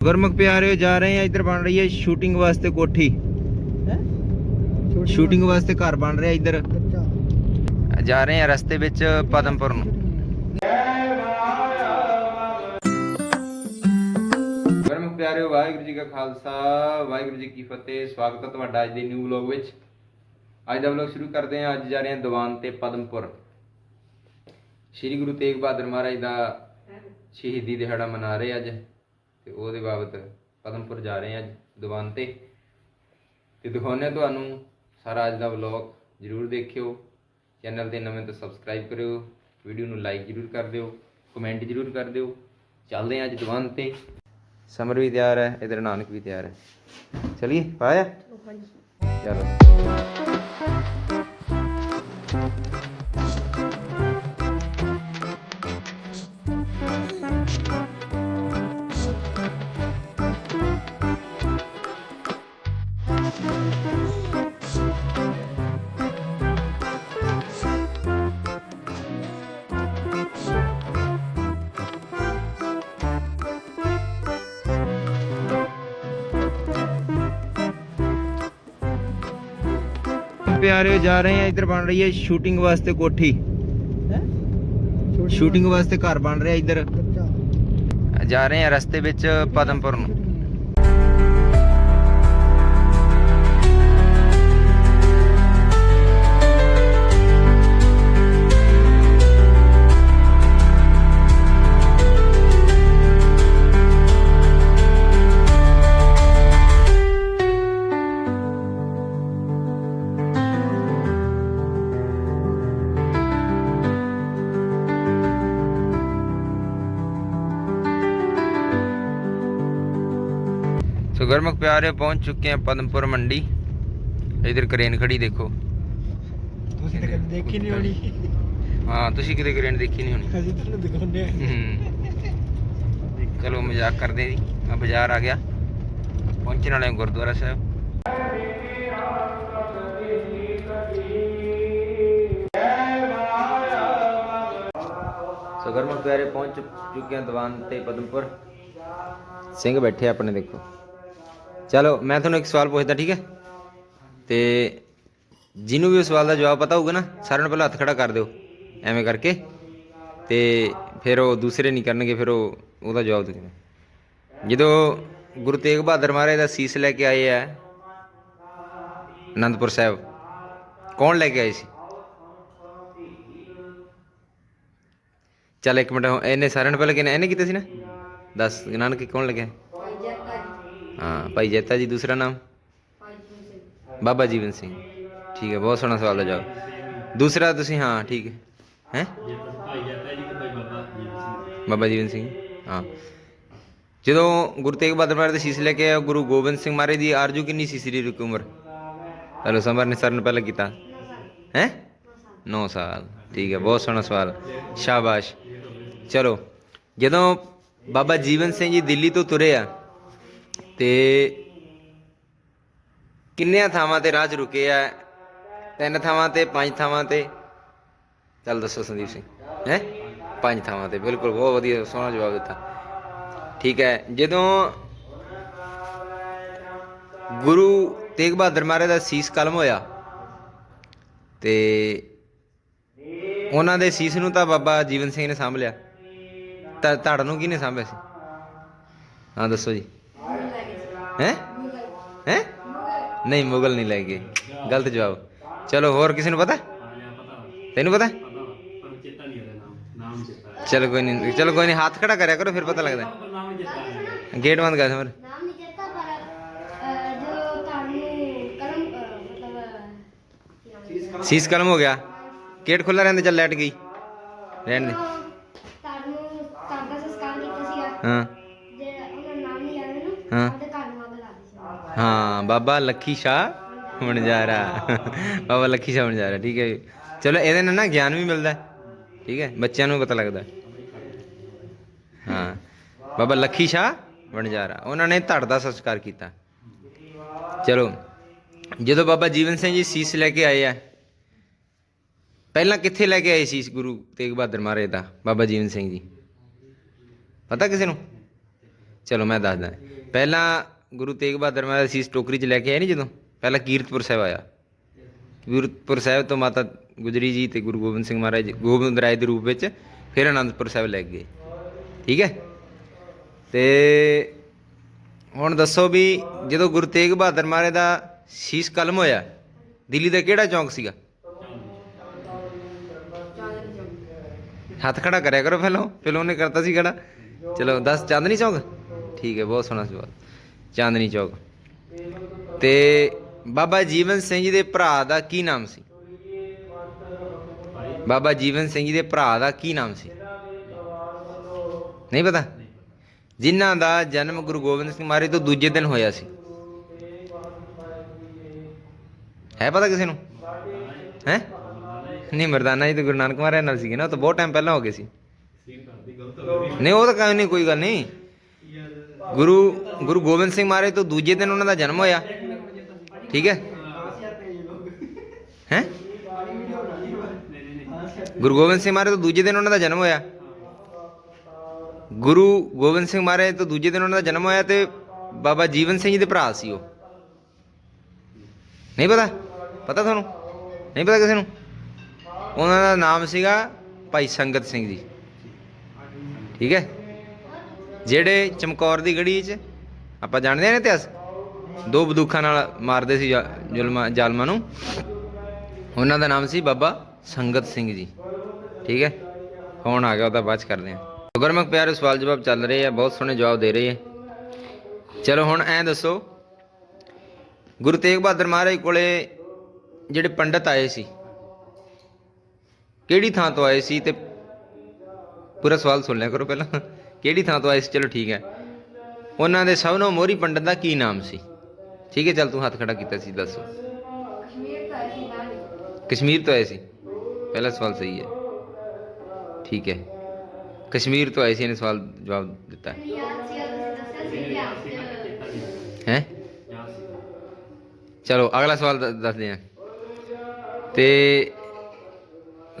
ਗੁਰਮੁਖ ਪਿਆਰਿਓ ਜਾ ਰਹੇ ਆ ਇੱਧਰ ਬਣ ਰਹੀ ਹੈ ਸ਼ੂਟਿੰਗ ਵਾਸਤੇ ਕੋਠੀ। ਸ਼ੂਟਿੰਗ ਵਾਸਤੇ? ਘਰ ਬਣ ਰਿਹਾ ਇੱਧਰ। ਜਾ ਰਹੇ ਆ ਰਸਤੇ ਵਿੱਚ ਪਦਮਪੁਰ ਨੂੰ। ਗੁਰਮੁਖ ਪਿਆਰਿਓ ਵਾਹਿਗੁਰੂ ਜੀ ਕਾ ਖਾਲਸਾ ਵਾਹਿਗੁਰੂ ਜੀ ਕੀ ਫਤਿਹ। ਸਵਾਗਤ ਹੈ ਤੁਹਾਡਾ ਅੱਜ ਦੇ ਨਿਊ ਵਲੌਗ ਵਿੱਚ। ਅੱਜ ਦਾ ਵਲੌਗ ਸ਼ੁਰੂ ਕਰਦੇ ਹਾਂ ਅੱਜ ਜਾ ਰਹੇ ਹਾਂ ਦੀਵਾਨ ਤੇ ਪਦਮਪੁਰ। ਸ਼੍ਰੀ ਗੁਰੂ ਤੇਗ ਬਹਾਦਰ ਮਹਾਰਾਜ ਦਾ ਸ਼ਹੀਦੀ ਦਿਹਾੜਾ ਮਨਾ ਰਹੇ ਅੱਜ। ਤੇ ਉਹਦੇ ਬਾਬਤ ਪਦਮਪੁਰ ਜਾ ਰਹੇ ਹਾਂ ਅੱਜ ਦੀਵਾਨ ਤੇ। ਤੇ ਦਿਖਾਉਂਦੇ ਹਾਂ ਤੁਹਾਨੂੰ ਸਾਰਾ ਅੱਜ ਦਾ ਵਲੌਗ ਜਰੂਰ ਦੇਖਿਓ। ਚੈਨਲ ਤੇ ਨਵੇਂ ਤੋਂ ਸਬਸਕ੍ਰਾਈਬ ਕਰਿਓ। ਵੀਡੀਓ ਨੂੰ ਲਾਈਕ ਜਰੂਰ ਕਰ ਦਿਓ। ਕਮੈਂਟ ਜਰੂਰ ਕਰ ਦਿਓ। ਚੱਲਦੇ ਹਾਂ ਅੱਜ ਦੀਵਾਨ ਤੇ। ਸਮਰ ਵੀ ਤਿਆਰ ਹੈ ਇਧਰ ਨਾਨਕ ਵੀ ਤਿਆਰ ਹੈ। ਚਲਿਏ ਪਾਇਆ ਚਲੋ। ਪਿਆਰਿਓ ਜਾ ਰਹੇ ਆ ਇੱਧਰ ਬਣ ਰਹੀ ਹੈ ਸ਼ੂਟਿੰਗ ਵਾਸਤੇ ਕੋਠੀ। ਸ਼ੂਟਿੰਗ ਵਾਸਤੇ ਘਰ ਬਣ ਰਿਹਾ ਇੱਧਰ। ਜਾ ਰਹੇ ਆ ਰਸਤੇ ਵਿੱਚ ਪਦਮਪੁਰ ਨੂੰ। ਪਿਆਰੇ ਪਹੁੰਚ ਚੁੱਕੇ ਆ ਪਦਮਪੁਰ ਮੰਡੀ। ਇਧਰ ਕਰੇਨ ਖੜੀ ਦੇਖੋ। ਤੁਸੀਂ ਤਾਂ ਕਦੇ ਦੇਖੀ ਨਹੀਂ ਹੋਣੀ। ਹਾਂ ਤੁਸੀਂ ਕਿਤੇ ਕਰੇਨ ਦੇਖੀ ਨਹੀਂ ਹੋਣੀ। ਅਸੀਂ ਤੁਹਾਨੂੰ ਦਿਖਾਉਂਦੇ ਆ। ਚਲੋ ਮਜ਼ਾਕ ਕਰਦੇ ਜੀ। ਮੈਂ ਬਾਜ਼ਾਰ ਆ ਗਿਆ। ਪਹੁੰਚਣ ਵਾਲੇ ਗੁਰਦੁਆਰਾ ਸਾਹਿਬ। ਸੋ ਗੁਰਮੁਖ ਪਿਆਰੇ ਪਹੁੰਚ ਚੁੱਕੇ ਹਾਂ ਦੀਵਾਨ ਤੇ ਪਦਮਪੁਰ। ਸਿੰਘ ਬੈਠੇ ਆ ਆਪਣੇ ਦੇਖੋ। ਚਲੋ, ਮੈਂ ਤੁਹਾਨੂੰ ਇੱਕ ਸਵਾਲ ਪੁੱਛਦਾ, ਠੀਕ ਹੈ? ਤੇ ਜਿਹਨੂੰ ਵੀ ਉਸ ਸਵਾਲ ਦਾ ਜਵਾਬ ਪਤਾ ਹੋਊਗਾ ਨਾ, ਸਾਰਿਆਂ ਨੂੰ ਪਹਿਲਾਂ ਹੱਥ ਖੜਾ ਕਰ ਦਿਓ, ਐਵੇਂ ਕਰਕੇ। ਤੇ ਫਿਰ ਉਹ ਦੂਸਰੇ ਨਹੀਂ ਕਰਨਗੇ, ਫਿਰ ਉਹ, ਉਹਦਾ ਜਵਾਬ ਦੇ ਜਦੋਂ ਗੁਰੂ ਤੇਗ ਬਹਾਦਰ ਮਹਾਰਾਜ ਦਾ ਸੀਸ ਲੈ ਕੇ ਆਏ ਆ, ਅਨੰਦਪੁਰ ਸਾਹਿਬ, ਕੌਣ ਲੈ ਕੇ ਆਏ ਸੀ? ਚੱਲ ਇੱਕ ਮਿੰਟ, ਇਹਨੇ ਸਾਰਿਆਂ ਨੂੰ ਪਹਿਲਾਂ ਕਿਹਨੇ ਇਹਨੇ ਕੀਤਾ ਸੀ ਨਾ? ਦੱਸ, ਨਾਨਕ ਕੌਣ ਲੱਗਿਆ? ਹਾਂ, ਭਾਈ ਜੈਤਾ ਜੀ, ਦੂਸਰਾ ਨਾਮ? ਬਾਬਾ ਜੀਵਨ ਸਿੰਘ। ਠੀਕ ਹੈ, ਬਹੁਤ ਸੋਹਣਾ ਸਵਾਲ ਦਾ ਜਵਾਬ। ਦੂਸਰਾ ਤੁਸੀਂ, ਹਾਂ, ਠੀਕ ਹੈ। ਹੈ? ਬਾਬਾ ਜੀਵਨ ਸਿੰਘ, ਹਾਂ। ਜਦੋਂ ਗੁਰੂ ਤੇਗ ਬਹਾਦਰ ਮਹਾਰਾਜ ਦੇ ਸ਼ੀਸ਼ ਲੈ ਕੇ ਆਇਆ ਗੁਰੂ ਗੋਬਿੰਦ ਸਿੰਘ ਮਹਾਰਾਜ ਦੀ ਆਰਜੂ ਕਿੰਨੀ ਸੀ ਸਰੀਰਕ ਉਮਰ? ਚਲੋ ਸੰਭਰ ਨੇ ਸਰ ਨੇ ਪਹਿਲਾਂ ਕੀਤਾ। ਹੈ? 9 ਸਾਲ। ਠੀਕ ਹੈ, ਬਹੁਤ ਸੋਹਣਾ ਸਵਾਲ। ਸ਼ਾਬਾਸ਼। ਚਲੋ, ਜਦੋਂ ਬਾਬਾ ਜੀਵਨ ਸਿੰਘ ਜੀ ਦਿੱਲੀ ਤੋਂ ਤੁਰੇ ਆ ਤੇ ਕਿੰਨਿਆਂ ਥਾਵਾਂ ਤੇ ਰਾਹ ਰੁਕੇ ਆ? ਤਿੰਨ ਥਾਵਾਂ ਤੇ, ਪੰਜ ਥਾਵਾਂ ਤੇ? ਚੱਲ ਦੱਸੋ ਸੰਦੀਪ ਸਿੰਘ, ਹੈ? ਪੰਜ ਥਾਵਾਂ ਤੇ, ਬਿਲਕੁਲ, ਬਹੁਤ ਵਧੀਆ, ਸੋਹਣਾ ਜਵਾਬ ਦਿੱਤਾ। ਠੀਕ ਹੈ, ਜਦੋਂ ਗੁਰੂ ਤੇਗ ਬਹਾਦਰ ਮਹਾਰਾਜ ਦਾ ਸੀਸ ਕਲਮ ਹੋਇਆ, ਤੇ ਉਹਨਾਂ ਦੇ ਸੀਸ ਨੂੰ ਤਾਂ ਬਾਬਾ ਜੀਵਨ ਸਿੰਘ ਨੇ ਸਾਂਭ ਲਿਆ। ਤਾਂ ਧੜ ਨੂੰ ਕਿਹਨੇ ਸਾਂਭਿਆ ਸੀ? ਹਾਂ, ਦੱਸੋ ਜੀ। ਹੈ? ਹੈ? ਨਹੀਂ ਮੁਗਲ ਨਹੀਂ ਲੈ ਗਏ। ਗਲਤ ਜਵਾਬ। ਚਲੋ ਹੋਰ ਕਿਸੇ ਨੂੰ ਪਤਾ? ਤੈਨੂੰ ਪਤਾ? ਚਲੋ ਕੋਈ ਨਹੀਂ ਚਲੋ ਕੋਈ ਨਹੀਂ ਹੱਥ ਖੜਾ ਕਰਿਆ ਕਰੋ ਫਿਰ ਪਤਾ ਲੱਗਦਾ। ਗੇਟ ਬੰਦ ਕਰ ਸਮਰ ਨਾਮ ਨਹੀਂ ਚੇਤਾ ਪਰ ਅਹ, ਜੋ ਤੁਹਾਨੂੰ ਕਰਮ ਅਹ, ਮਤਲਬ ਸੀਸ ਕਲਮ ਹੋ ਗਿਆ। ਗੇਟ ਖੁੱਲਾ ਰਹਿੰਦੇ ਚੱਲ ਲੈਟ ਗਈ। ਰਹਿਣ ਦੇ। ਤੁਹਾਨੂੰ ਤੁਹਾਡਾ ਸੰਸਕਾਰ ਕੀਤਾ ਸੀਗਾ ਹਾਂ। ਜੇ ਉਹਨਾਂ ਦਾ ਨਾਮ ਨਹੀਂ ਆਇਆ ਨਾ ਹਾਂ। ਉਹਦੇ ਘਰ ਨੂੰ ਅੱਗ ਲਾ ਦਿੱਤੀ ਸੀ ਹਾਂ, ਬਾਬਾ ਲੱਖੀ ਸ਼ਾਹ ਵਣਜਾਰਾ ਬਾਬਾ ਲੱਖੀ ਸ਼ਾਹ ਵਣਜਾਰਾ ਠੀਕ ਹੈ ਚਲੋ, ਇਹਦੇ ਨਾਲ ਨਾ ਗਿਆਨ ਵੀ ਮਿਲਦਾ ਠੀਕ ਹੈ, ਬੱਚਿਆਂ ਨੂੰ ਪਤਾ ਲੱਗਦਾ ਹਾਂ। ਬਾਬਾ ਲੱਖੀ ਸ਼ਾਹ ਵਣਜਾਰਾ ਉਹਨਾਂ ਨੇ ਧੜ ਦਾ ਸੰਸਕਾਰ ਕੀਤਾ। ਚਲੋ, ਜਦੋਂ ਬਾਬਾ ਜੀਵਨ ਸਿੰਘ ਜੀ ਸੀਸ ਲੈ ਕੇ ਆਏ ਆ, ਪਹਿਲਾਂ ਕਿੱਥੇ ਲੈ ਕੇ ਆਏ ਸੀਸ਼ ਗੁਰੂ ਤੇਗ ਬਹਾਦਰ ਮਹਾਰਾਜ ਦਾ, ਬਾਬਾ ਜੀਵਨ ਸਿੰਘ ਜੀ? ਪਤਾ ਕਿਸੇ ਨੂੰ? ਚਲੋ, ਮੈਂ ਦੱਸਦਾ। ਪਹਿਲਾਂ ਗੁਰੂ ਤੇਗ ਬਹਾਦਰ ਮਹਾਰਾਜ ਸੀਸ ਟੋਕਰੀ 'ਚ ਲੈ ਕੇ ਆਏ ਨਹੀਂ ਜਦੋਂ? ਪਹਿਲਾਂ ਕੀਰਤਪੁਰ ਸਾਹਿਬ ਆਇਆ। ਕੀਰਤਪੁਰ ਸਾਹਿਬ ਤੋਂ ਮਾਤਾ ਗੁਜਰੀ ਜੀ ਤੇ ਗੁਰੂ ਗੋਬਿੰਦ ਸਿੰਘ ਮਹਾਰਾਜ ਗੋਬਿੰਦ ਰਾਏ ਦੇ ਰੂਪ ਵਿੱਚ ਫਿਰ ਅਨੰਦਪੁਰ ਸਾਹਿਬ ਲੈ ਗਏ। ਠੀਕ ਹੈ? ਤੇ ਹੁਣ ਦੱਸੋ ਵੀ ਜਦੋਂ ਗੁਰੂ ਤੇਗ ਬਹਾਦਰ ਮਹਾਰਾਜ ਦਾ ਸੀਸ ਕਲਮ ਹੋਇਆ, ਦਿੱਲੀ ਦਾ ਕਿਹੜਾ ਚੌਂਕ ਸੀਗਾ? ਹੱਥ ਖੜਾ ਕਰਿਆ ਕਰੋ ਪਹਿਲਾਂ ਪਹਿਲਾਂ ਉਹਨੇ ਕਰਤਾ ਸੀ ਖੜਾ। ਚਲੋ 10 ਚਾਂਦਨੀ ਚੌਂਕ? ਠੀਕ ਹੈ, ਬਹੁਤ ਸੋਹਣਾ ਸਵਾਲ। ਚਾਂਦਨੀ ਚੌਕ। ਤੇ ਬਾਬਾ ਜੀਵਨ ਸਿੰਘ ਜੀ ਦੇ ਭਰਾ ਦਾ ਕੀ ਨਾਮ ਸੀ? ਬਾਬਾ ਜੀਵਨ ਸਿੰਘ ਜੀ ਦੇ ਭਰਾ ਦਾ ਕੀ ਨਾਮ ਸੀ? ਨਹੀਂ ਪਤਾ? ਜਿਨ੍ਹਾਂ ਦਾ ਜਨਮ ਗੁਰੂ ਗੋਬਿੰਦ ਸਿੰਘ ਮਹਾਰਾਜ ਤੋਂ ਦੂਜੇ ਦਿਨ ਹੋਇਆ ਸੀ। ਹੈ ਪਤਾ ਕਿਸੇ ਨੂੰ? ਹੈ? ਨਹੀਂ, ਮਰਦਾਨਾ ਜੀ ਤੇ ਗੁਰੂ ਨਾਨਕ ਮਹਾਰਾਜ ਨਾਲ ਸੀਗੇ ਨਾ, ਉਹ ਤਾਂ ਬਹੁਤ ਟਾਈਮ ਪਹਿਲਾਂ ਹੋ ਗਏ ਸੀ। ਨਹੀਂ, ਉਹ ਤਾਂ ਕਹਿੰਦੇ ਨਹੀਂ, ਕੋਈ ਗੱਲ ਨਹੀਂ। ਗੁਰੂ ਗੁਰੂ ਗੋਬਿੰਦ ਸਿੰਘ ਮਹਾਰਾਜ ਤੋਂ ਦੂਜੇ ਦਿਨ ਉਹਨਾਂ ਦਾ ਜਨਮ ਹੋਇਆ। ਠੀਕ ਹੈ? ਹੈ? ਗੁਰੂ ਗੋਬਿੰਦ ਸਿੰਘ ਮਹਾਰਾਜ ਤੋਂ ਦੂਜੇ ਦਿਨ ਉਹਨਾਂ ਦਾ ਜਨਮ ਹੋਇਆ। ਗੁਰੂ ਗੋਬਿੰਦ ਸਿੰਘ ਮਹਾਰਾਜ ਤੋਂ ਦੂਜੇ ਦਿਨ ਉਹਨਾਂ ਦਾ ਜਨਮ ਹੋਇਆ ਤੇ ਬਾਬਾ ਜੀਵਨ ਸਿੰਘ ਜੀ ਦੇ ਭਰਾ ਸੀ ਉਹ। ਨਹੀਂ ਪਤਾ? ਪਤਾ ਤੁਹਾਨੂੰ? ਨਹੀਂ ਪਤਾ ਕਿਸੇ ਨੂੰ? ਉਹਨਾਂ ਦਾ ਨਾਮ ਸੀਗਾ ਭਾਈ ਸੰਗਤ ਸਿੰਘ ਜੀ। ਠੀਕ ਹੈ? ਜਿਹੜੇ ਚਮਕੌਰ ਦੀ ਗੜੀ 'ਚ, ਆਪਾਂ ਜਾਣਦੇ ਹਾਂ ਨਾ ਇਤਿਹਾਸ? ਦੋ ਬੰਦੂਕਾਂ ਨਾਲ ਮਾਰਦੇ ਸੀ ਜ਼ੁਲਮਾਂ, ਜ਼ਾਲਮਾਂ ਨੂੰ। ਉਹਨਾਂ ਦਾ ਨਾਮ ਸੀ ਬਾਬਾ ਸੰਗਤ ਸਿੰਘ ਜੀ। ਠੀਕ ਹੈ? ਫੋਨ ਆ ਗਿਆ ਉਹਦਾ ਬਾਅਦ ਚ ਕਰਦੇ ਹਾਂ। ਗੁਰਮੁਖ ਪਿਆਰੇ ਸਵਾਲ ਜਵਾਬ ਚੱਲ ਰਹੇ ਆ, ਬਹੁਤ ਸੋਹਣੇ ਜਵਾਬ ਦੇ ਰਹੇ ਆ। ਚਲੋ ਹੁਣ ਐਂ ਦੱਸੋ, ਗੁਰੂ ਤੇਗ ਬਹਾਦਰ ਮਹਾਰਾਜ ਕੋਲੇ ਜਿਹੜੇ ਪੰਡਤ ਆਏ ਸੀ, ਕਿਹੜੀ ਥਾਂ ਤੋਂ ਆਏ ਸੀ ਤੇ ਪੂਰਾ ਸਵਾਲ ਸੁਣ ਲਿਆ ਕਰੋ ਪਹਿਲਾਂ। ਕਿਹੜੀ ਥਾਂ ਤੋਂ ਆਏ ਸੀ? ਚਲੋ ਠੀਕ ਹੈ। ਉਹਨਾਂ ਦੇ ਸਭ ਨੂੰ ਮੋਹਰੀ ਪੰਡਤ ਦਾ ਕੀ ਨਾਮ ਸੀ? ਠੀਕ ਹੈ, ਚੱਲ ਤੂੰ ਹੱਥ ਖੜਾ ਕੀਤਾ ਸੀ, ਦੱਸੋ। ਕਸ਼ਮੀਰ ਤੋਂ ਆਏ ਸੀ। ਪਹਿਲਾ ਸਵਾਲ ਸਹੀ ਹੈ। ਠੀਕ ਹੈ। ਕਸ਼ਮੀਰ ਤੋਂ ਆਏ ਸੀ, ਇਹਨੇ ਸਵਾਲ ਜਵਾਬ ਦਿੱਤਾ। ਨਹੀਂ ਹੈ? ਚਲੋ, ਅਗਲਾ ਸਵਾਲ ਦ- ਦੱਸਦੇ ਹਾਂ। ਤੇ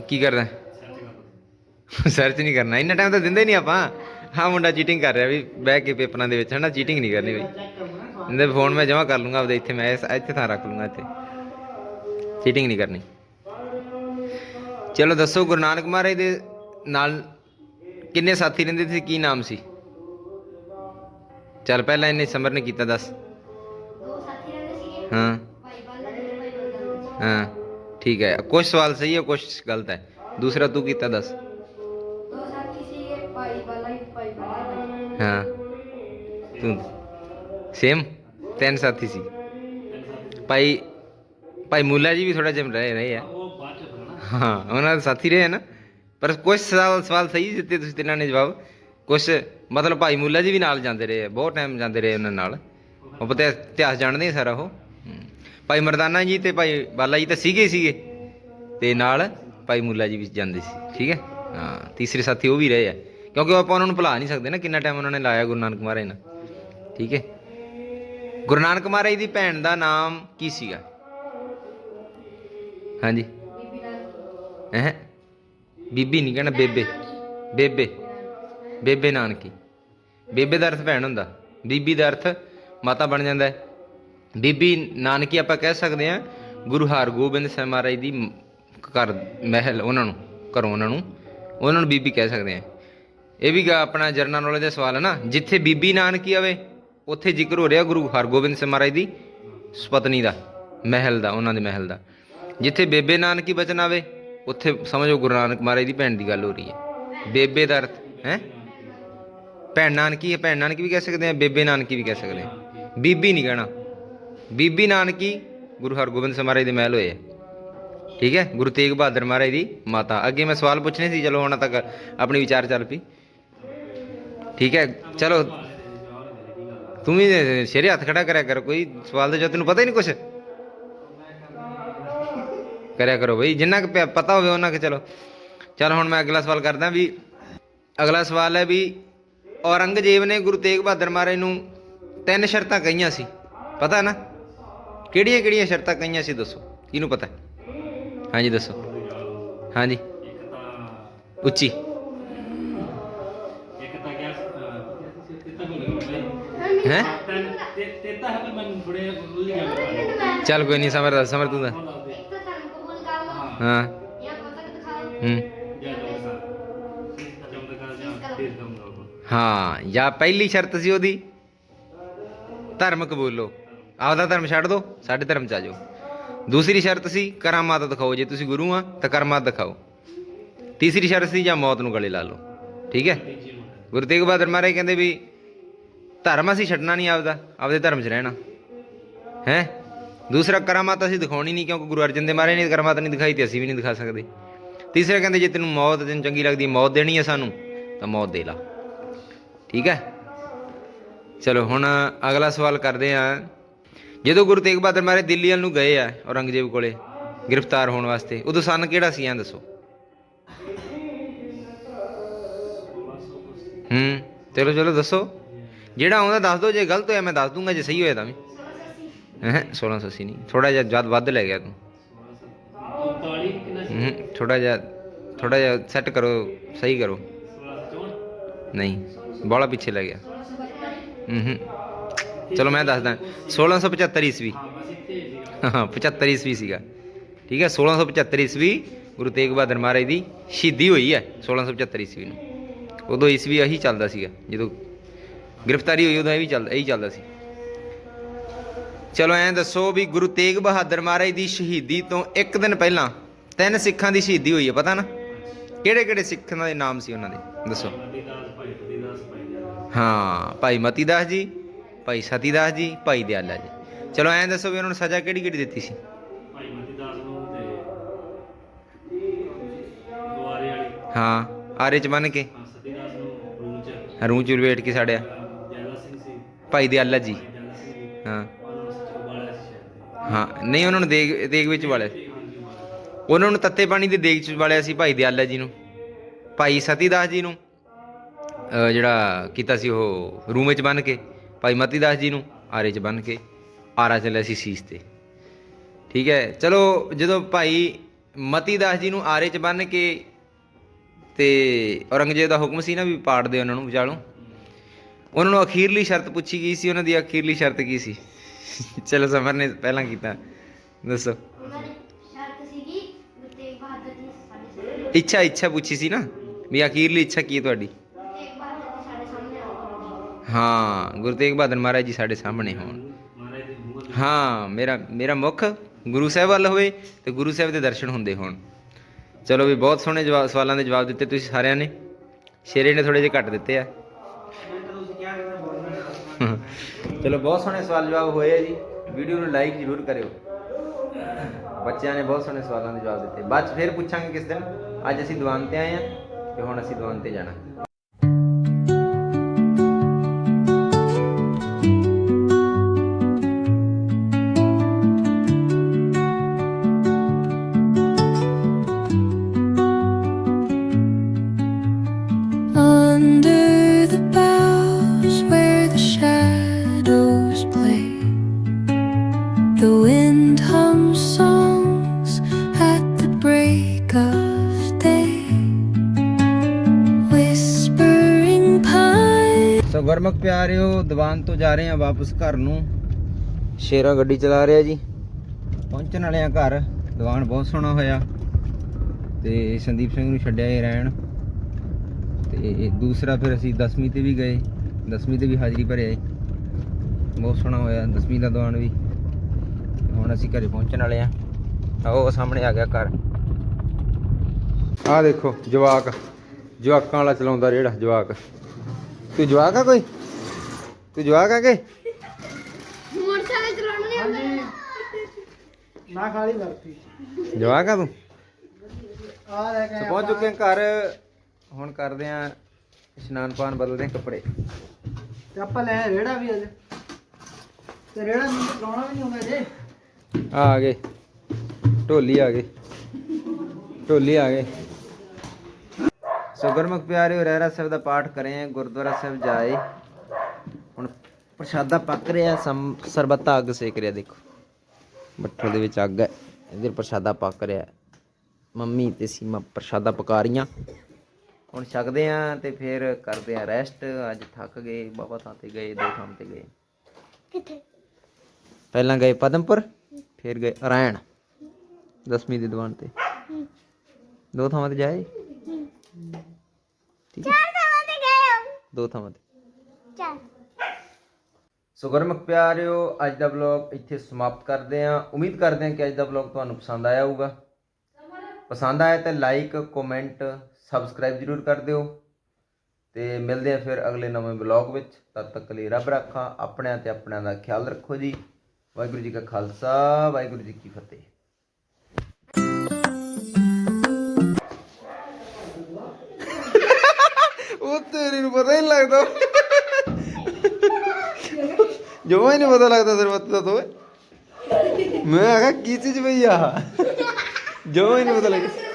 ਕੀ ਕਰਦਾ ਸਰਚ ਨਹੀਂ ਕਰਨਾ। ਇੰਨਾ ਟਾਈਮ ਤਾਂ ਦਿੰਦੇ ਨਹੀਂ ਆਪਾਂ। ਹਾਂ ਮੁੰਡਾ ਚੀਟਿੰਗ ਕਰ ਰਿਹਾ ਵੀ ਬਹਿ ਕੇ ਪੇਪਰਾਂ ਦੇ ਵਿੱਚ ਹਨਾ ਚੀਟਿੰਗ ਨਹੀਂ ਕਰਨੀ ਬਈ ਇਹਦੇ ਫੋਨ ਮੈਂ ਜਮਾ ਕਰ ਲੂੰਗਾ ਆਪਦੇ ਇੱਥੇ ਮੈਂ ਇੱਥੇ ਥਾਂ ਰੱਖ ਲੂੰਗਾ ਇੱਥੇ। ਚੀਟਿੰਗ ਨਹੀਂ ਕਰਨੀ। ਚਲੋ ਦੱਸੋ ਗੁਰੂ ਨਾਨਕ ਮਹਾਰਾਜ ਦੇ ਨਾਲ ਕਿੰਨੇ ਸਾਥੀ ਰਹਿੰਦੇ ਸੀ ਕੀ ਨਾਮ ਸੀ? ਚੱਲ ਪਹਿਲਾਂ ਇਹਨੇ ਸਮਰ ਨੇ ਕੀਤਾ ਦੱਸ। ਦੋ ਸਾਥੀ ਰਹਿੰਦੇ ਸੀਗੇ। ਹਾਂ। ਭਾਈ ਬਾਲਾ ਜੀ ਤੇ ਭਾਈ ਬੰਦਾ ਜੀ। ਹਾਂ ਠੀਕ ਹੈ। ਕੁਝ ਸਵਾਲ ਸਹੀ ਹੈ ਕੁਝ ਗਲਤ ਹੈ। ਦੂਸਰਾ ਤੂੰ ਕੀਤਾ ਦੱਸ। ਬੰਦਾ ਜੀ ਹਾਂ ਤੂੰ ਸੇਮ ਤਿੰਨ ਸਾਥੀ ਸੀ ਭਾਈ ਭਾਈ ਮੁੱਲਾ ਜੀ ਵੀ ਥੋੜਾ ਜਿਹਾ ਰਹੇ ਰਹੇ ਆ ਹਾਂ ਉਹਨਾਂ ਦੇ ਸਾਥੀ ਰਹੇ ਨਾ ਪਰ ਕੁਝ ਸਵਾਲ ਸਵਾਲ ਸਹੀ ਦਿੱਤੇ ਤੁਸੀਂ ਤਿੰਨਾਂ ਨੇ ਜਵਾਬ ਕੁਛ ਮਤਲਬ ਭਾਈ ਮੁੱਲਾ ਜੀ ਵੀ ਨਾਲ ਜਾਂਦੇ ਰਹੇ ਆ, ਬਹੁਤ ਟਾਈਮ ਜਾਂਦੇ ਰਹੇ ਉਹਨਾਂ ਨਾਲ ਉਹ ਪਤਾ ਇਤਿਹਾਸ ਜਾਣਦੇ ਆ ਸਾਰਾ ਉਹ ਭਾਈ ਮਰਦਾਨਾ ਜੀ ਤੇ ਭਾਈ ਬਾਲਾ ਜੀ ਤਾਂ ਸੀਗੇ ਹੀ ਸੀਗੇ ਤੇ ਨਾਲ ਭਾਈ ਮੁੱਲਾ ਜੀ ਵੀ ਜਾਂਦੇ ਸੀ ਠੀਕ ਹੈ ਹਾਂ ਤੀਸਰੇ ਸਾਥੀ ਉਹ ਵੀ ਰਹੇ ਆ ਕਿਉਂਕਿ ਉਹ ਆਪਾਂ ਉਹਨਾਂ ਨੂੰ ਭੁਲਾ ਨਹੀਂ ਸਕਦੇ ਨਾ ਕਿੰਨਾ ਟਾਈਮ ਉਹਨਾਂ ਨੇ ਲਾਇਆ ਗੁਰੂ ਨਾਨਕ ਮਹਾਰਾਜ ਨਾਲ ਠੀਕ ਹੈ? ਗੁਰੂ ਨਾਨਕ ਮਹਾਰਾਜ ਦੀ ਭੈਣ ਦਾ ਨਾਮ ਕੀ ਸੀਗਾ? ਹਾਂਜੀ। ਬੀਬੀ ਹੈ? ਬੀਬੀ ਨਹੀਂ ਕਹਿਣਾ, ਬੇਬੇ। ਬੇਬੇ। ਬੇਬੇ ਨਾਨਕੀ। ਬੇਬੇ ਦਾ ਅਰਥ ਭੈਣ ਹੁੰਦਾ। ਬੀਬੀ ਦਾ ਅਰਥ ਮਾਤਾ ਬਣ ਜਾਂਦਾ ਹੈ। ਬੀਬੀ ਨਾਨਕੀ ਆਪਾਂ ਕਹਿ ਸਕਦੇ ਹਾਂ ਗੁਰੂ ਹਰਗੋਬਿੰਦ ਸਾਹਿਬ ਮਹਾਰਾਜ ਦੀ ਘਰ ਮਹਿਲ ਉਹਨਾਂ ਨੂੰ, ਘਰੋਂ ਉਹਨਾਂ ਨੂੰ ਉਹਨਾਂ ਨੂੰ ਬੀਬੀ ਕਹਿ ਸਕਦੇ ਹਾਂ। ਇਹ ਵੀ ਗਾ ਆਪਣਾ ਜਰਨਲ ਨੌਲੇਜ ਦਾ ਸਵਾਲ ਹੈ ਨਾ। ਜਿੱਥੇ ਬੀਬੀ ਨਾਨਕੀ ਆਵੇ, ਉੱਥੇ ਜ਼ਿਕਰ ਹੋ ਰਿਹਾ ਗੁਰੂ ਹਰਗੋਬਿੰਦ ਸਿੰਘ ਮਹਾਰਾਜ ਦੀ ਸੁਪਤਨੀ ਦਾ, ਮਹਿਲ ਦਾ, ਉਹਨਾਂ ਦੇ ਮਹਿਲ ਦਾ। ਜਿੱਥੇ ਬੇਬੇ ਨਾਨਕੀ ਬਚਨ ਆਵੇ, ਉੱਥੇ ਸਮਝੋ ਗੁਰੂ ਨਾਨਕ ਮਹਾਰਾਜ ਦੀ ਭੈਣ ਦੀ ਗੱਲ ਹੋ ਰਹੀ ਹੈ। ਬੇਬੇ ਦਾ ਅਰਥ, ਹੈ? ਭੈਣ ਨਾਨਕੀ ਹੈ, ਭੈਣ ਨਾਨਕੀ ਵੀ ਕਹਿ ਸਕਦੇ ਆ ਬੇਬੇ ਨਾਨਕੀ ਵੀ ਕਹਿ ਸਕਦੇ ਆ ਬੀਬੀ ਨਹੀਂ ਕਹਿਣਾ। ਬੀਬੀ ਨਾਨਕੀ ਗੁਰੂ ਹਰਗੋਬਿੰਦ ਸਿੰਘ ਮਹਾਰਾਜ ਦੇ ਮਹਿਲ ਹੋਏ ਆ। ਠੀਕ ਹੈ? ਗੁਰੂ ਤੇਗ ਬਹਾਦਰ ਮਹਾਰਾਜ ਦੀ ਮਾਤਾ। ਅੱਗੇ ਮੈਂ ਸਵਾਲ ਪੁੱਛਣੇ ਸੀ, ਚਲੋ ਹੁਣ ਤੱਕ ਆਪਣੀ ਵਿਚਾਰ ਚੱਲ ਪਈ। ਠੀਕ ਹੈ, ਚਲੋ। ਤੂੰ ਵੀ ਸ਼ੇਰੇ ਹੱਥ ਖੜਾ ਕਰਿਆ ਕਰ, ਕੋਈ ਸਵਾਲ ਦਾ ਜੋ ਤੈਨੂੰ ਪਤਾ ਹੀ ਨਹੀਂ ਕੁਛ? ਕਰਿਆ ਕਰੋ ਬਈ, ਜਿੰਨਾ ਕੁ ਪ- ਪਤਾ ਹੋਵੇ ਉਹਨਾਂ ਕੁ ਚਲੋ। ਚਲ ਹੁਣ ਮੈਂ ਅਗਲਾ ਸਵਾਲ ਕਰਦਾ ਵੀ, ਅਗਲਾ ਸਵਾਲ ਹੈ ਵੀ ਔਰੰਗਜ਼ੇਬ ਨੇ ਗੁਰੂ ਤੇਗ ਬਹਾਦਰ ਮਹਾਰਾਜ ਨੂੰ ਤਿੰਨ ਸ਼ਰਤਾਂ ਕਹੀਆਂ ਸੀ। ਪਤਾ ਨਾ? ਕਿਹੜੀਆਂ ਕਿਹੜੀਆਂ ਸ਼ਰਤਾਂ ਕਹੀਆਂ ਸੀ ਦੱਸੋ? ਕਿਹਨੂੰ ਪਤਾ? ਹਾਂਜੀ, ਦੱਸੋ। ਹਾਂਜੀ। ਉੱਚੀ। ਹੈ? ਤੇ ਤਾਂ ਹੈ ਮੈਨੂੰ ਥੋੜੇ ਉਲਝ ਗਿਆ ਚੱਲ ਕੋਈ ਨਹੀਂ, ਸਮਰ ਦੱਸ, ਸਮਰ ਤੂੰ ਦਾ ਹਾਂ। ਹਾਂ। ਜਾਂ ਪਹਿਲੀ ਸ਼ਰਤ ਸੀ ਉਹਦੀ? ਧਰਮ ਕਬੂਲੋ। ਆਪਦਾ ਧਰਮ ਛੱਡ ਦੋ, ਸਾਡੇ ਧਰਮ ਚ ਆ ਜਾਓ। ਦੂਸਰੀ ਸ਼ਰਤ ਸੀ ਕਰਾਮਾਤ ਦਿਖਾਓ। ਜੇ ਤੁਸੀਂ ਗੁਰੂ ਆ, ਤਾਂ ਕਰਮਾਤ ਦਿਖਾਓ। ਤੀਸਰੀ ਸ਼ਰਤ ਸੀ, ਜਾਂ ਮੌਤ ਨੂੰ ਗਲੇ ਲਾ ਲਓ। ਠੀਕ ਹੈ? ਗੁਰੂ ਤੇਗ ਬਹਾਦਰ ਮਹਾਰਾਜ ਕਹਿੰਦੇ ਵੀ ਧਰਮ ਅਸੀਂ ਛੱਡਣਾ ਨਹੀਂ ਆਪਦਾ, ਆਪਦੇ ਧਰਮ 'ਚ ਰਹਿਣਾ। ਹੈ? ਦੂਸਰਾ ਕਰਾਮਾਤ ਅਸੀਂ ਦਿਖਾਉਣੀ ਨਹੀਂ ਕਿਉਂਕਿ ਗੁਰੂ ਅਰਜਨ ਦੇ ਮਹਾਰਾਜ ਨੇ ਕਰਾਮਾਤ ਨਹੀਂ ਦਿਖਾਈ ਤੇ ਅਸੀਂ ਵੀ ਨਹੀਂ ਦਿਖਾ ਸਕਦੇ। ਤੀਸਰਾ ਕਹਿੰਦੇ ਜੇ ਤੈਨੂੰ ਮੌਤ ਤੈਨੂੰ ਚੰਗੀ ਲੱਗਦੀ ਮੌਤ ਦੇਣੀ ਹੈ ਸਾਨੂੰ, ਤਾਂ ਮੌਤ ਦੇ ਲਾ। ਠੀਕ ਹੈ? ਚਲੋ, ਹੁਣ ਅਗਲਾ ਸਵਾਲ ਕਰਦੇ ਆ ਜਦੋਂ ਗੁਰੂ ਤੇਗ ਬਹਾਦਰ ਮਹਾਰਾਜ ਦਿੱਲੀ ਵੱਲ ਨੂੰ ਗਏ ਆ ਔਰੰਗਜ਼ੇਬ ਕੋਲੇ ਗ੍ਰਿਫਤਾਰ ਹੋਣ ਵਾਸਤੇ, ਉਦੋਂ ਸਨ ਕਿਹੜਾ ਸੀ ਐਂ ਦੱਸੋ? ਹੂੰ, ਚਲੋ ਚਲੋ, ਦੱਸੋ। ਜਿਹੜਾ ਆਉਂਦਾ ਦੱਸ ਦਿਓ ਜੇ ਗਲਤ ਹੋਇਆ ਮੈਂ ਦੱਸ ਦੂੰਗਾ ਜੇ ਸਹੀ ਹੋਇਆ ਤਾਂ ਵੀ। ਹੈ 1680 ਨਹੀਂ ਥੋੜਾ ਜਿਹਾ ਜਦ ਵੱਧ ਲੈ ਗਿਆ ਤੂੰ। 39 ਕਿੰਨਾ ਸੀ? ਹੂੰ ਥੋੜਾ ਜਿਹਾ ਥੋੜਾ ਜਿਹਾ ਸੈੱਟ ਕਰੋ ਸਹੀ ਕਰੋ। 1654 ਨਹੀਂ ਬਾਲਾ ਪਿੱਛੇ ਲੈ ਗਿਆ। ਹੂੰ ਹੂੰ। ਚਲੋ ਮੈਂ ਦੱਸਦਾ 1675 ਈਸਵੀ ਹਾਂ ਬਸ ਇੱਥੇ ਸੀਗਾ ਹਾਂ 75 ਈਸਵੀ ਸੀਗਾ। ਠੀਕ ਹੈ 1675 ਈਸਵੀ ਗੁਰੂ ਤੇਗ ਬਹਾਦਰ ਮਹਾਰਾਜ ਦੀ ਸ਼ਹੀਦੀ ਹੋਈ ਹੈ 1675 ਈਸਵੀ ਨੂੰ। ਉਦੋਂ ਈਸਵੀ ਆਹੀ ਚੱਲਦਾ ਸੀਗਾ ਜਦੋਂ ਗ੍ਰਿਫਤਾਰੀ ਹੋਈ ਉਦੋਂ ਇਹ ਵੀ ਚੱਲਦਾ ਇਹੀ ਚੱਲਦਾ ਸੀ। ਚਲੋ ਐਂ ਦੱਸੋ ਵੀ ਗੁਰੂ ਤੇਗ ਬਹਾਦਰ ਮਹਾਰਾਜ ਦੀ ਸ਼ਹੀਦੀ ਤੋਂ ਇੱਕ ਦਿਨ ਪਹਿਲਾਂ ਤਿੰਨ ਸਿੱਖਾਂ ਦੀ ਸ਼ਹੀਦੀ ਹੋਈ ਹੈ ਪਤਾ ਨਾ? ਕਿਹੜੇ ਕਿਹੜੇ ਸਿੱਖਾਂ ਦੇ ਨਾਮ ਸੀ ਉਹਨਾਂ ਦੇ? ਦੱਸੋ। ਮਤੀਦਾਸ ਭਾਈ ਮਤੀਦਾਸ ਭਾਈ ਜੀ ਹਾਂ, ਭਾਈ ਮਤੀਦਾਸ ਜੀ, ਭਾਈ ਸਤੀਦਾਸ ਜੀ, ਭਾਈ ਦਿਆਲਾ ਜੀ। ਚਲੋ ਐਂ ਦੱਸੋ ਵੀ ਉਹਨਾਂ ਨੂੰ ਸਜ਼ਾ ਕਿਹੜੀ ਕਿਹੜੀ ਦਿੱਤੀ ਸੀ? ਭਾਈ ਮਤੀਦਾਸ ਨੂੰ ਤੇ ਦੁਆਰੇ ਵਾਲੀ ਹਾਂ, ਆਰੇ ਚ ਬੰਨ ਕੇ। ਹਾਂ ਸਤੀਦਾਸ ਨੂੰ ਰੂਮ ਚ ਰੂੰ ਚ ਲਵੇਟ ਕੇ ਸਾੜਿਆ। ਭਾਈ ਦਿਆਲਾ ਜੀ। ਹਾਂ। ਹਾਂ, ਨਹੀਂ, ਉਹਨਾਂ ਨੂੰ ਦੇਗ ਦੇਗ ਵਿੱਚ ਵਾਲਿਆ ਉਹਨਾਂ ਨੂੰ ਤੱਤੇ ਪਾਣੀ ਦੇ ਦੇਗ ਚ ਵਾਲਿਆ ਸੀ ਭਾਈ ਦਿਆਲਾ ਜੀ ਨੂੰ। ਭਾਈ ਸਤੀਦਾਸ ਜੀ ਨੂੰ ਜਿਹੜਾ ਕੀਤਾ ਸੀ ਉਹ ਰੂਮ 'ਚ ਬੰਨ ਕੇ, ਭਾਈ ਮਤੀਦਾਸ ਜੀ ਨੂੰ ਆਰੇ ਚ ਬੰਨ ਕੇ, ਆਰਾ ਚੱਲਿਆ ਸੀ ਸੀਸ ਤੇ। ਠੀਕ ਹੈ, ਚਲੋ ਜਦੋਂ ਭਾਈ ਮਤੀਦਾਸ ਜੀ ਨੂੰ ਆਰੇ ਚ ਬੰਨ ਕੇ ਤੇ ਔਰੰਗਜ਼ੇਬ ਦਾ ਹੁਕਮ ਸੀ ਨਾ ਵੀ ਪਾੜ ਦੇ ਉਹਨਾਂ ਨੂੰ ਵਿਚਾਲੋਂ। ਉਹਨਾਂ ਨੂੰ ਅਖੀਰਲੀ ਸ਼ਰਤ ਪੁੱਛੀ ਗਈ ਸੀ, ਉਹਨਾਂ ਦੀ ਅਖੀਰਲੀ ਸ਼ਰਤ ਕੀ ਸੀ? ਚਲੋ ਸਮਰ ਨੇ ਪਹਿਲਾਂ ਕੀਤਾ। ਦੱਸੋ। ਇੱਛਾ ਇੱਛਾ ਪੁੱਛੀ ਸੀ ਨਾ? ਵੀ ਅਖੀਰਲੀ ਇੱਛਾ ਕੀ ਹੈ ਤੁਹਾਡੀ? ਹਾਂ, ਗੁਰੂ ਤੇਗ ਬਹਾਦਰ ਮਹਾਰਾਜ ਜੀ ਸਾਡੇ ਸਾਹਮਣੇ ਹੋਣ। ਹਾਂ, ਮੇਰਾ ਮੇਰਾ ਮੁੱਖ ਗੁਰੂ ਸਾਹਿਬ ਵੱਲ ਹੋਵੇ ਤੇ ਗੁਰੂ ਸਾਹਿਬ ਦੇ ਦਰਸ਼ਨ ਹੁੰਦੇ ਹੋਣ। ਚਲੋ ਵੀ ਬਹੁਤ ਸੋਹਣੇ ਜਵਾਬ ਸਵਾਲਾਂ ਦੇ ਜਵਾਬ ਦਿੱਤੇ ਤੁਸੀਂ ਸਾਰਿਆਂ ਨੇ। ਸ਼ੇਰੇ ਨੇ ਥੋੜੇ ਜਿਹੇ ਘੱਟ ਦਿੱਤੇ ਆ। ਚਲੋ, ਬਹੁਤ ਸੋਹਣੇ ਸਵਾਲ ਜਵਾਬ ਹੋਏ ਆ ਜੀ। ਵੀਡੀਓ ਨੂੰ ਲਾਈਕ ਜ਼ਰੂਰ ਕਰਿਓ। ਬੱਚਿਆਂ ਨੇ ਬਹੁਤ ਸੋਹਣੇ ਸਵਾਲਾਂ ਦੇ ਜਵਾਬ ਦਿੱਤੇ। ਬਾਅਦ 'ਚ ਫਿਰ ਪੁੱਛਾਂਗੇ ਕਿਸ ਦਿਨ। ਅੱਜ ਅਸੀਂ ਦੀਵਾਨ ਤੇ ਆਏ ਆ ਤੇ ਹੁਣ ਅਸੀਂ ਦੀਵਾਨ ਤੇ ਜਾਣਾ। ਸੋ ਗੁਰਮੁਖ ਪਿਆਰਿਓ ਦੀਵਾਨ ਤੋਂ ਜਾ ਰਹੇ ਆ ਵਾਪਸ ਘਰ ਨੂੰ। ਸ਼ੇਰਾ ਗੱਡੀ ਚਲਾ ਰਿਹਾ ਜੀ। ਪਹੁੰਚਣ ਵਾਲੇ ਆ ਘਰ। ਦੀਵਾਨ ਬਹੁਤ ਸੋਹਣਾ ਹੋਇਆ। ਤੇ ਸੰਦੀਪ ਸਿੰਘ ਨੂੰ ਛੱਡਿਆ ਇਹ ਰਹਿਣ। ਤੇ ਦੂਸਰਾ ਫਿਰ ਅਸੀਂ 10ਵੀਂ ਤੇ ਵੀ ਗਏ। 10ਵੀਂ ਤੇ ਵੀ ਹਾਜ਼ਰੀ ਭਰਿਆ ਬਹੁਤ ਸੋਹਣਾ ਹੋਇਆ 10ਵੀਂ ਦਾ ਦੀਵਾਨ ਵੀ। ਹੁਣ ਅਸੀਂ ਘਰੇ ਪਹੁੰਚਣ ਵਾਲੇ ਆ ਆਓ ਸਾਹਮਣੇ ਆ ਗਿਆ ਘਰ। ਆ ਦੇਖੋ ਜਵਾਕ। ਜਵਾਕਾਂ ਵਾਲਾ ਚਲਾਉਂਦਾ ਰੇੜਾ ਜਵਾਕ। ਤੂੰ ਜਵਾਕ ਆ ਕੋਈ? ਤੂੰ ਜਵਾਕ ਆ ਕੇ? ਮੋਟਰਸਾਈਕਲ ਚਲਾਉਣਾ ਨਹੀਂ ਆਉਂਦਾ। ਨਾ ਖਾਲੀ ਵਰਤੀ। ਜਵਾਕ ਆ ਤੂੰ? ਆ ਲੈ ਕੇ ਸੋ ਪਹੁੰਚ ਚੁੱਕੇ ਹਾਂ ਘਰ। ਹੁਣ ਕਰਦੇ ਆ ਇਸ਼ਨਾਨ ਪਾਨ ਬਦਲਦੇ ਕੱਪੜੇ। ਤੇ ਆਪਾਂ ਲੈ ਰੇੜਾ ਵੀ ਅੱਜ। ਤੇ ਰੇੜਾ ਨੂੰ ਲਾਉਣਾ ਵੀ ਨਹੀਂ ਹੁੰਦਾ ਜੇ। ਆ ਆ ਗਏ। ਢੋਲੀ ਆ ਗਏ। ਢੋਲੀ ਆ ਗਏ। ਸੋ ਗੁਰਮੁਖ ਪਿਆਰਿਓ ਰਹਿਰਾ ਸਾਹਿਬ ਦਾ ਪਾਠ ਕਰੇ ਗੁਰਦੁਆਰਾ ਸਾਹਿਬ ਜਾਏ। ਹੁਣ ਪ੍ਰਸ਼ਾਦਾ ਪੱਕ ਰਿਹਾ ਸਰਬੱਤਾ ਅੱਗ ਸੇਕ ਰਿਹਾ ਦੇਖੋ। ਬੱਠਲ ਦੇ ਵਿੱਚ ਅੱਗ ਹੈ ਇਧਰ ਪ੍ਰਸ਼ਾਦਾ ਪੱਕ ਰਿਹਾ। ਮੰਮੀ ਤੇ ਸੀਮਾ ਪ੍ਰਸ਼ਾਦਾ ਪਕਾ ਰਹੀਆਂ। ਹੁਣ ਛਕਦੇ ਆ ਤੇ ਫਿਰ ਕਰਦੇ ਆ ਰੈਸਟ। ਅੱਜ ਥੱਕ ਗਏ ਬਾਬਾ ਥਾਂ ਤੇ ਗਏ ਦੋ ਥਾਂ ਤੇ ਗਏ। ਕਿੱਥੇ? ਪਹਿਲਾਂ ਗਏ ਪਦਮਪੁਰ ਫਿਰ ਗਏ ਅਰਾਇਣ ਦਸਵੀਂ ਦੀ ਦੁਕਾਨ ਤੇ। ਦੋ ਥਾਵਾਂ ਤੇ ਜਾਏ? ਠੀਕ ਹੈ। ਚਾਰ ਥਾਵਾਂ ਤੇ ਗਏ ਦੋ ਥਾਵਾਂ ਤੇ। ਚਾਰ ਸੋ ਗੁਰਮੁਖ ਪਿਆਰਿਓ ਅੱਜ ਦਾ ਵਲੌਗ ਇੱਥੇ ਸਮਾਪਤ ਕਰਦੇ ਹਾਂ। ਉਮੀਦ ਕਰਦੇ ਹਾਂ ਕਿ ਅੱਜ ਦਾ ਵਲੌਗ ਤੁਹਾਨੂੰ ਪਸੰਦ ਆਇਆ ਹੋਊਗਾ। ਪਸੰਦ ਆਇਆ ਤਾਂ ਲਾਈਕ ਕਮੈਂਟ ਸਬਸਕ੍ਰਾਈਬ ਜਰੂਰ ਕਰ ਦਿਓ। ਤੇ ਮਿਲਦੇ ਹਾਂ ਫਿਰ ਅਗਲੇ ਨਵੇਂ ਵਲੌਗ ਵਿੱਚ। ਤਦ ਤੱਕ ਲਈ ਰੱਬ ਰੱਖਾ ਆਪਣਿਆਂ ਤੇ ਆਪਣਿਆਂ ਦਾ ਖਿਆਲ ਰੱਖੋ ਜੀ। ਵਾਹਿਗੁਰੂ ਜੀ ਕਾ ਖਾਲਸਾ ਵਾਹਿਗੁਰੂ ਜੀ ਕੀ ਫਤਿਹ। ਤੇਰੀ ਨੂੰ ਪਤਾ ਹੀ ਨਹੀਂ ਲੱਗਦਾ। ਜਮਾ ਹੀ ਨਹੀਂ ਪਤਾ ਲੱਗਦਾ ਤੇਰੇ ਮੱਤ ਦਾ ਤੋਏ ਮੈਂ ਆਖਾ ਕੀ ਚੀਜ਼ ਪਈ ਆ? ਜਮਾ ਹੀ ਨਹੀਂ ਪਤਾ ਲੱਗਦਾ।